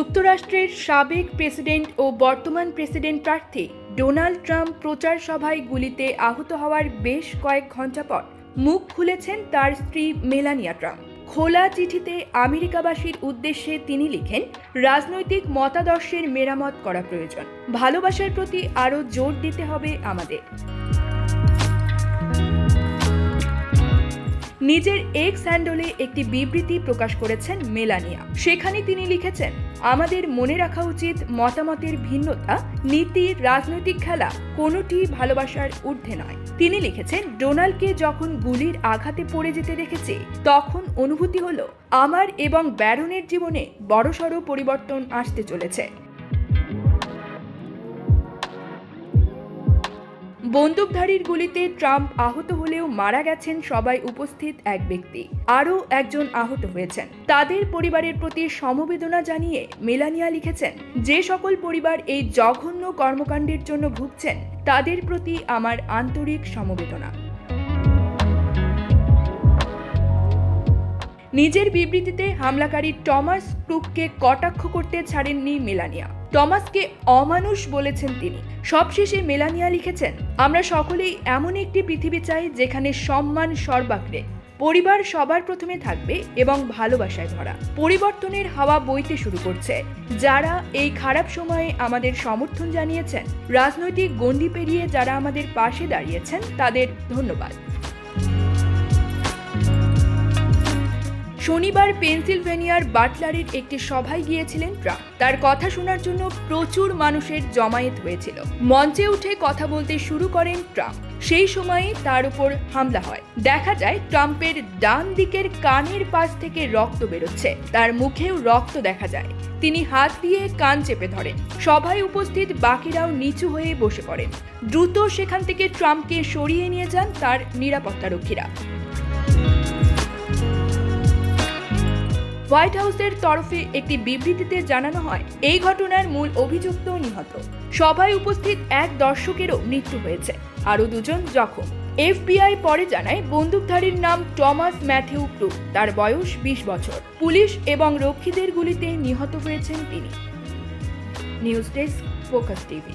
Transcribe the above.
যুক্তরাষ্ট্রের সাবেক প্রেসিডেন্ট ও বর্তমান প্রেসিডেন্ট প্রার্থী ডোনাল্ড ট্রাম্প প্রচার সভায় গুলিতে আহত হওয়ার বেশ কয়েক ঘণ্টা পর মুখ খুলেছেন তার স্ত্রী মেলানিয়া ট্রাম্প। খোলা চিঠিতে আমেরিকাবাসীর উদ্দেশ্যে তিনি লিখেন, রাজনৈতিক মতাদর্শের মেরামত করা প্রয়োজন। ভালোবাসার প্রতি আরও জোর দিতে হবে আমাদের। নিজের এক্স হ্যান্ডলে একটি বিবৃতি প্রকাশ করেছেন মেলানিয়া। সেখানে তিনি লিখেছেন, আমাদের মনে রাখা উচিত মতামতের ভিন্নতা, নীতি, রাজনৈতিক খেলা, কোনোটি ভালোবাসার ঊর্ধ্বে নয়। তিনি লিখেছেন, ডোনাল্ডকে যখন গুলির আঘাতে পড়ে যেতে দেখেছি, তখন অনুভূতি হলো, আমার এবং ব্যারনের জীবনে বড়সড় পরিবর্তন আসতে চলেছে। বন্দুকধারীর গুলিতে ট্রাম্প আহত হলেও মারা গেছেন সবাই উপস্থিত এক ব্যক্তি। আরও একজন আহত হয়েছেন। তাদের পরিবারের প্রতি সমবেদনা জানিয়ে মেলানিয়া লিখেছেন, যে সকল পরিবার এই জঘন্য কর্মকাণ্ডের জন্য ভুগছেন, তাদের প্রতি আমার আন্তরিক সমবেদনা। নিজের বিবৃতিতে হামলাকারী টমাস ক্রুককে কটাক্ষ করতে ছাড়েননি মেলানিয়া। টমাসকে অমানুষ বলেছেন তিনি। সবশেষে মেলানিয়া লিখেছেন, আমরা সকলেই এমন একটি পৃথিবী চাই যেখানে সম্মান সর্বাগ্রে, পরিবার সবার প্রথমে থাকবে এবং ভালোবাসায় ভরা। পরিবর্তনের হাওয়া বইতে শুরু করছে। যারা এই খারাপ সময়ে আমাদের সমর্থন জানিয়েছেন, রাজনৈতিক গণ্ডি পেরিয়ে যারা আমাদের পাশে দাঁড়িয়েছেন, তাদের ধন্যবাদ। শনিবার পেনসিলভেনিয়ার বাটলারের একটি সভায় গিয়েছিলেন ট্রাম্প। তার কথা শোনার জন্য প্রচুর মানুষের জমায়েত হয়েছিল। মঞ্চে উঠে কথা বলতে শুরু করেন ট্রাম্প। সেই সময়ে তার উপর হামলা হয়। দেখা যায়, ট্রাম্পের ডান দিকের কানের পাশ থেকে রক্ত বেরোচ্ছে। তার মুখেও রক্ত দেখা যায়। তিনি হাত দিয়ে কান চেপে ধরেন। সভায় উপস্থিত বাকিরাও নিচু হয়ে বসে পড়েন। দ্রুত সেখান থেকে ট্রাম্পকে সরিয়ে নিয়ে যান তার নিরাপত্তারক্ষীরা। হোয়াইট হাউসের তরফে একটি বিবৃতিতে জানানো হয়, এই ঘটনার মূল অভিযুক্ত নিহত। সভায় উপস্থিত এক দর্শকেরও মৃত্যু হয়েছে, আরও দুজন জখম। এফবিআই পরে জানায়, বন্দুকধারীর নাম টমাস ম্যাথিউ ক্রুক তার বয়স বিশ বছর। পুলিশ এবং রক্ষীদের গুলিতে নিহত হয়েছেন তিনি। News desk, Focus TV.